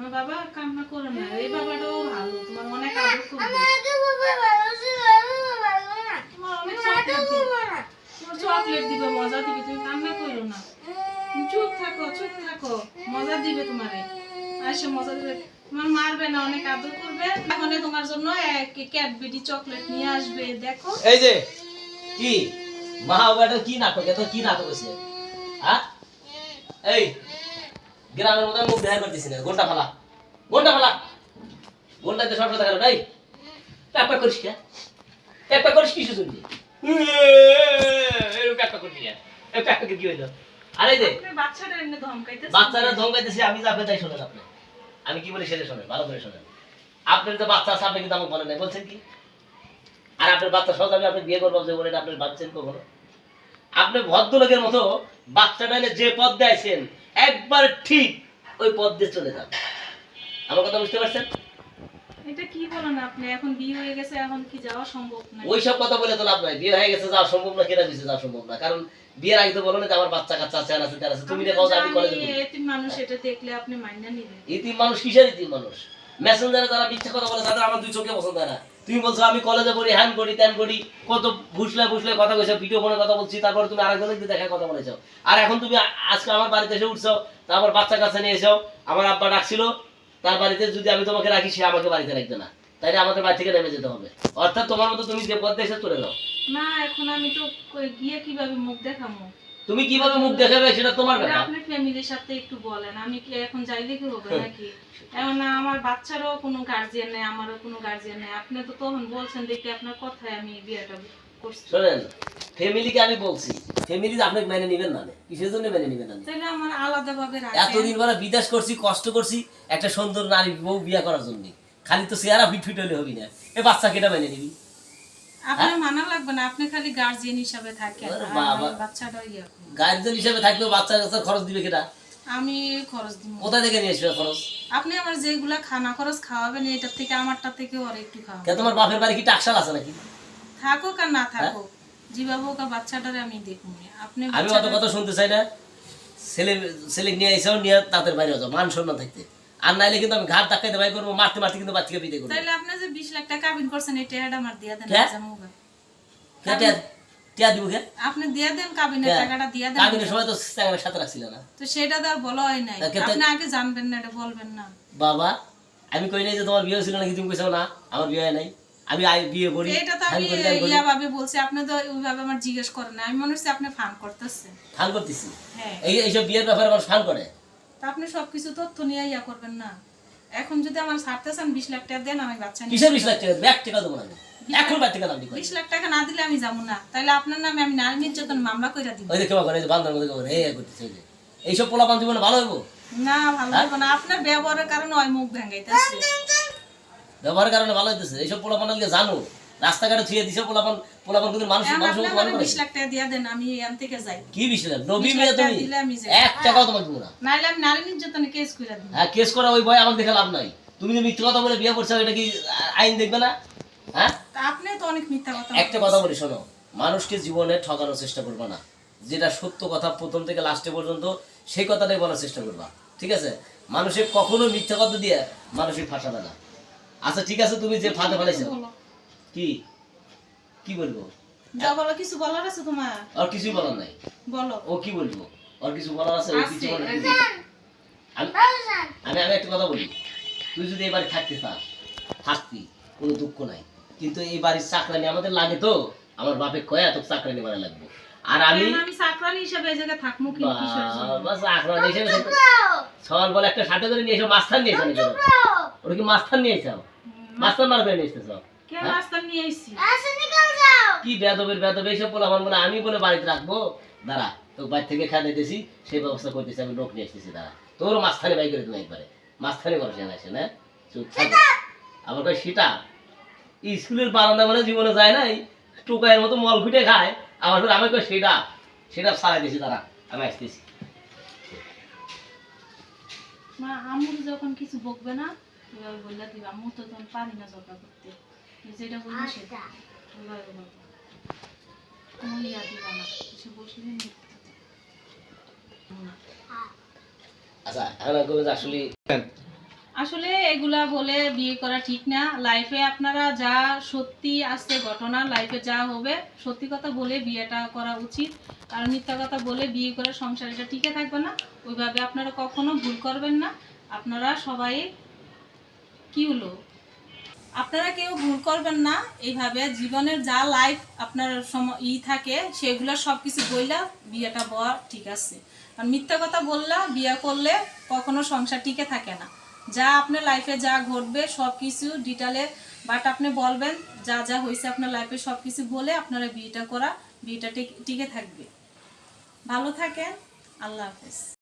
না বাবা কান্না করো না? এই বাবাটাও ভালো তোমার অনেক আদর তোমার অনেক চকলেট দিবে। তোমার চকলেট দিবে মজা দিবে তুমি কান্না করো না। চুপ থাকো চুপ থাকো মজা দিবে তোমারে। আসে মজা দিবে। তোমার মারবে না অনেক আদর করবে। এখন তোমার জন্য এক ক্যাডবেরি চকলেট নিয়ে আসবে দেখো। এই যে কি? মা বেটা কি নাটক? এত কি নাটক হয়েছে? হ্যাঁ? এই গ্রামের মধ্যে মুখ দেখা করতেছি না গোলটা ফালা। গোলটা ফালা। গোলটাতে সব দেখা গেল নাই প্যাপা করিস কে? প্যাপা করিস কিছু প্যাপা না কি? হইল? আরে যে বাচ্চারা ধমকাইতেছে আমি তাই শোনেন আপনি। আমি কি বলি সেটা শোনেন ভালো করে শোনেন। আপনার তো বাচ্চা আছে আপনি কিন্তু আমাকে বলেন নাই বলছেন কি? আর আপনার বাচ্চা সহজ আমি আপনি বিয়ে করব যে বলেন আপনার বাচ্চেন কখনো আপনি ভদ্রলোকের মতো বাচ্চাটা যে পথ দেয়ছেন একবার ঠিক ওই পথ দিয়ে চলে যান আমার কথা বুঝতে পারছেন? এটা কি বলেন আপনি? এখন বিয়ে হয়ে গেছে এখন কি যাওয়া সম্ভব না ওই সব কথা বলে তো লাভ নাই। বিয়ে হয়ে গেছে যাওয়া সম্ভব না কেনা দিছে যাওয়া সম্ভব না। কারণ বিয়ের আগে তো বলো না যে আমার বাচ্চা কাচ্চা আছে আছে তার আছে। তুমি দেখো আমি কলেজে পড়ি। মানুষ এটা দেখলে আপনি মাইনা নিবেন। ইতিম মানুষ কিসের ইতিম মানুষ? মেসেঞ্জারে যারা মিথ্যা কথা বলে তাদের আমার দুই চোখে পছন্দ হয় না। তুমি বলছো আমি কলেজে পড়ি হ্যান করি ত্যান করি কত ঘুষলে ঘুষলে কথা কইছো ভিডিও ফোনে কথা বলছি, তারপর তুমি আরেকজনের দিয়ে দেখা কথা বলেছ। আর এখন তুমি আজকে আমার বাড়িতে এসে উঠছো, তারপর বাচ্চা কাছে নিয়ে এসো, আমার আব্বা ডাকছিল, তার বাড়িতে যদি আমি তোমাকে রাখি, সে আমাকে বাড়িতে রাখবে না। তাইলে আমাদের বাড়ি থেকে নেমে যেতে হবে। অর্থাৎ তোমার মতো তুমি যে পথে এসে চলে যাও। না, এখন আমি তো গিয়ে কীভাবে মুখ দেখাবো তুমি কীভাবে মুখ দেখাবে সেটা তোমার ব্যাপার। আপনি ফ্যামিলির সাথে একটু বলেন আমি কি এখন যাইলে কি হবে নাকি? এখন না আমার বাচ্চারও কোনো গার্জিয়ান নেই আমারও কোনো গার্জিয়ান নেই। আপনি তো তখন বলছেন দেখি আপনার কথায় আমি বিয়েটা করছি। শোনেন ফ্যামিলিকে আমি বলছি ফ্যামিলি আপনাকে মেনে নিবেন না কিসের জন্য মেনে নিবেন না? তাহলে আমার আলাদা ভাবে এতদিন পরে বিদেশ করছি কষ্ট করছি একটা সুন্দর নারী বউ বিয়ে করার জন্য। খালি তো চেহারা ফিট ফিট হলে হবি না। এ বাচ্চা কেটা মেনে নিবি? আপনার মানা লাগবে না আপনি খালি গার্জিয়ান হিসাবে থাকেন বাচ্চাটা ইয়ে করুন। গার্জেন থাকবে বাচ্চা কাচ্চা খরচ দিবে কেটা আমি খরচ দিব। কোথায় থেকে নিয়ে আসবে খরচ? আপনি আমার যেগুলা খানা খরচ খাওয়াবেন এটার থেকে আমারটা থেকে ওর একটু খাওয়া কে তোমার বাপের বাড়ি কি টাকশাল আছে নাকি? থাকুক আর না থাকুক হোক আর বাচ্চাটারে আমি দেখুন আপনি আমি অত কথা শুনতে চাই না। ছেলে ছেলে নিয়ে এসেও নিয়ে তাদের বাইরে যাও মান সম্মান থাকতে। আর নাইলে কিন্তু আমি ঘাট ধাক্কাইতে বাই করব মারতে মারতে কিন্তু বাচ্চাকে বিদে করব। তাইলে আপনি যে বিশ লাখ টাকা কাবিন করছেন এই টাকাটা আমার দিয়ে দেন কে? টিয়া- টিয়া দিব কে? আপনি দিয়ে দেন কাবিনের টাকাটা দিয়ে দেন। কাবিনের সময় তো চ্যাংড়ার সাথে রাখছিল না। তো সেটা তো আর বলা হয় নাই। আপনি আগে জানবেন না এটা বলবেন না। বাবা আমি কই নাই যে তোমার বিয়ে ছিল নাকি তুমি কইছো না? আমার বিয়ে হয় নাই। আমি আই বিয়ে করি এটা তো আমি। ইয়া ভাবে বলছি আপনি তো ওইভাবে আমার জিজ্ঞেস করেন না। আমি মনে হচ্ছে আপনি ফান করতেছেন। ফান করতেছি? হ্যাঁ। এই এইসব বিয়ের ব্যাপারে মানুষ ফান করে? তা আপনি সবকিছু তথ্য নিয়ে ইয়া করবেন না। এখন যদি আমার ছাড়তে চান বিশ লাখ টাকা দেন আমি বাচ্চা নিয়ে কিসের বিশ লাখ টাকা এক টাকা দেবো না এখন বাড়ি থেকে নামটি করি বিশ লাখ টাকা না দিলে আমি যাব না। তাইলে আপনার নামে আমি নারী নির্যাতন মামলা করে দিব। ওই যে করে এই মধ্যে কেমন এই করতেছে এইসব পোলা পান জীবনে ভালো হইব? না ভালো না। আপনার ব্যবহারের কারণে ওই মুখ ভেঙাইতেছে। ব্যবহারের কারণে ভালো হইতেছে। এইসব পোলা জানো। রাস্তাঘাটে ছুঁয়ে দিছে পোলা পান পোলা পান কিন্তু মানুষ মানুষ মনে আমার করে বিশ লাখ টাকা দিয়ে দেন আমি এখান থেকে যাই। কি বিশ লাখ? নবী 20 মেয়ে তুমি। এক টাকাও তোমাকে দেবো না। নাইলে আমি নারী নির্যাতনে কেস করে দিব হ্যাঁ কেস করা ওই ভয় আমাকে দেখে লাভ নাই। তুমি যে মিথ্যে কথা বলে বিয়ে করছ এটা কি আইন দেখবে না? হ্যাঁ? আপনি তো অনেক মিথ্যা কথা একটা কথা বলি শোনো। মানুষকে জীবনে ঠকানোর চেষ্টা করবে না। যেটা সত্য কথা প্রথম থেকে লাস্টে পর্যন্ত সেই কথাটাই বলার চেষ্টা করবা। ঠিক আছে? মানুষের কখনো মিথ্যা কথা দিয়ে মানুষের ফাঁসাবে না। আচ্ছা ঠিক আছে তুমি যে ফাঁদে ফেলেছো। কি? কি বলব? যা বলো কিছু বলার আছে তোমার? আর কিছুই বলার নাই। বলো। ও কি বলব? আর কিছু বলার আছে? ও কিছু বলার আমি আমি আমি একটা কথা বলি। তুই যদি এই বাড়ি থাকতে চাস থাকতি কোনো দুঃখ নাই। কিন্তু এই বাড়ির চাকরানি আমাদের লাগে তো। আমার বাপে কয়া তো চাকরানি বাড়া লাগবে। আর আমি আমি চাকরানি হিসেবে এই জায়গায় থাকব কি? কিসের জন্য? বাবা, চাকরানি হিসেবে সকাল বলে একটা সাথে করে নিয়ে এসো মাস্তান নিয়ে এসো? ওরা কি মাস্তান নিয়ে এসো? মাস্তান মার করে নিয়ে এসতেছো কেন রাস্তা নিয়ে আইছি কি বেদবের বেদব এইসব বলে আমার মনে আমি বলে বাড়িতে রাখব? দাঁড়া তো বাড়ি থেকে খাওয়া দিতেছি সেই ব্যবস্থা করতেছি আমি লোক নিয়ে আসতেছি দাঁড়া। তোর মাঝখানে বাই করে তুমি একবারে। মাঝখানে করো সে আসে না? চুপ কয় সেটা? স্কুলের বারান্দা মানে জীবনে যায় নাই। টোকায়ের মতো মল ফুটে খায়। আমার ফের আমি কয় সেটা? সেটা সারাই দিয়েছি দাঁড়া আমি আসতেছি। মা আমুর যখন কিছু বকবে না এবার বললে দিবা আম্মু তো তখন পারি না জগা করতে। তুই যেটা বলবি সেটা কোনো ইয়া দিবা না। এসে বসলে নিয়ে আচ্ছা যে আসলে এগুলা বলে বিয়ে করা ঠিক না। লাইফে আপনারা যা সত্যি আছে ঘটনা লাইফে যা হবে সত্যি কথা বলে বিয়েটা করা উচিত। আর মিথ্যা কথা বলে বিয়ে করে সংসারটা টিকে থাকবে না। ওইভাবে আপনারা কখনো ভুল করবেন না। আপনারা সবাই কি হলো? আপনারা কেউ ভুল করবেন না, এইভাবে জীবনের যা লাইফ আপনার ই থাকে, সেগুলো সব কিছু বিয়েটা বয়া ঠিক আছে। আর মিথ্যা কথা বললা, বিয়ে করলে কখনো সংসার টিকে থাকে না। যা আপনার লাইফে যা ঘটবে সব কিছু ডিটেলে বাট আপনি বলবেন, যা যা হয়েছে আপনার লাইফে সব কিছু বলে আপনারা বিয়েটা করা, বিয়েটা টিকে থাকবে। ভালো থাকেন, আল্লাহ হাফেজ।